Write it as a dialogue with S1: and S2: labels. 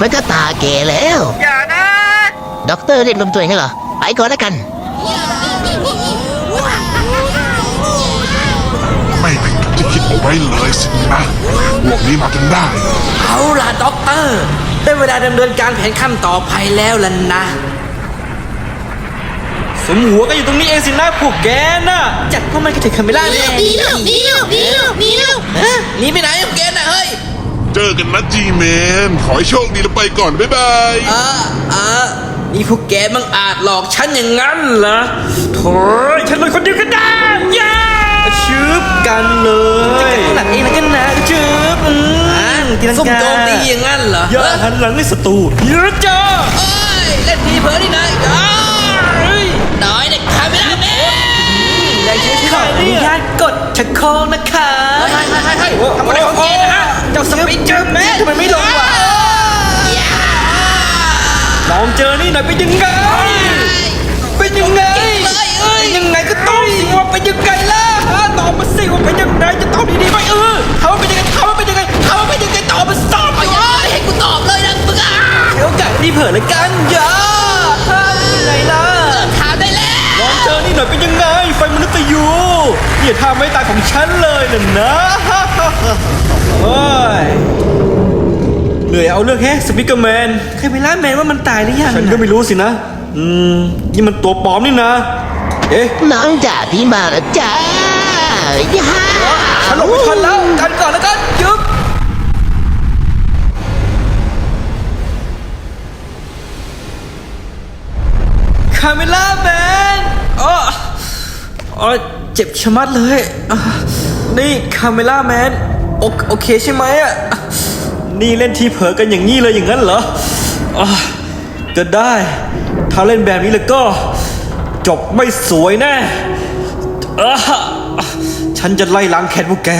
S1: มันก็ตาแก่แล้ว
S2: อย่านะ
S1: ด็อกเตอร์เรียกรวมตัวเองเหรอ ไปก่อนแล้วกัน
S3: ไม่เป็นอย่างที่คิดเอาไว้เลยสินะพวกนี้มาจนได้
S2: เอาล่ะด็อกเตอร์ได้เวลาดำเนินการแผนขั้นต่อไปแล้วล่ะนะ สมหัวก็อยู่ตรงนี้เองสินะพวกแกน่ะ จัดพวกมันก็ถึงคาเมล่าแน่
S4: หนีแล้วหนีแล้วหนีแล้วหนีแล้ว
S2: ฮะหนีไปไหนพวกแกน่ะเฮ้ย
S3: เจอกันนะจีเมนขอให้โชคดีแล้วไปก่อน บ๊ายบาย
S2: อ่าอ่านี่พวกแกมังอาจหลอกฉันอย่างนั้นเหรอโถ่ฉันเป็นคนเดียวกันได้ย่าชืบกันเลยจะกันขนาดเองแล้วกันนะชืบอืมตีลังกาส้มโจมตีอย่างนั้นเหรอ
S5: อย่าหันหลังให้ศัตรู
S2: เยอะจ้าเอ้ยเล่นทีเผลอนี่นะเอ้ยน้อยเด็กคาไม่ได้แม่แรงเชื่อที่ขออนุญาตกดชักโครกนะคะ ให้ให้ให้ให้ทำอะไรของแกนะ เจอนี่
S5: หน่อยเป็นยังไง
S2: เป็นยังไงเป็นยังไงก็ตอบสิว่าเป็นยังไงล่ะฮะตอบมาสิว่าเป็นยังไงจะตอบดีๆไหมเออถามว่าเป็นยังไงถามว่าเป็นยังไงถามว่าเป็นยังไงตอบมาตอบไปเลยให้กูตอบเลยนะมึงอะเดี๋ยวกันที่เผลอละกันอย่าฮะเป็นไงล่ะถามได้แล้ว
S5: ลองเจอนี่หน่อยเป็นยังไง ไฟมนุษย์ยูอย่าทำไม่ตายของฉันเลยน่ะนะเฮ้ย เหนื่อยเอาเรื่องแฮะสปิกเกอร์แมน
S2: เคยไปล่าแมนว่ามันตายหรือยัง
S5: ฉันก็ไม่รู้สินะ อืม นี่มันตัวปลอมนี่นะ เอ๊ะ
S1: น้องจ่าพี่มาแล้วจ้าย่า
S2: ฉันหลบไม่ทันแล้วกันก่อนแล้วกันยึบคาเมล่าแมนอ๋ออ๋อเจ็บชะมัดเลยอะนี่คาเมล่าแมนโอโอเคใช่ไหมอะ
S5: นี่เล่นที่เผลอกันอย่างนี้เลยอย่างนั้นเหรออก็ได้ ถ้าเล่นแบบนี้แล้วก็ จบไม่สวยแน่อ่ฉันจะไล่ล้างแค้นพวกแก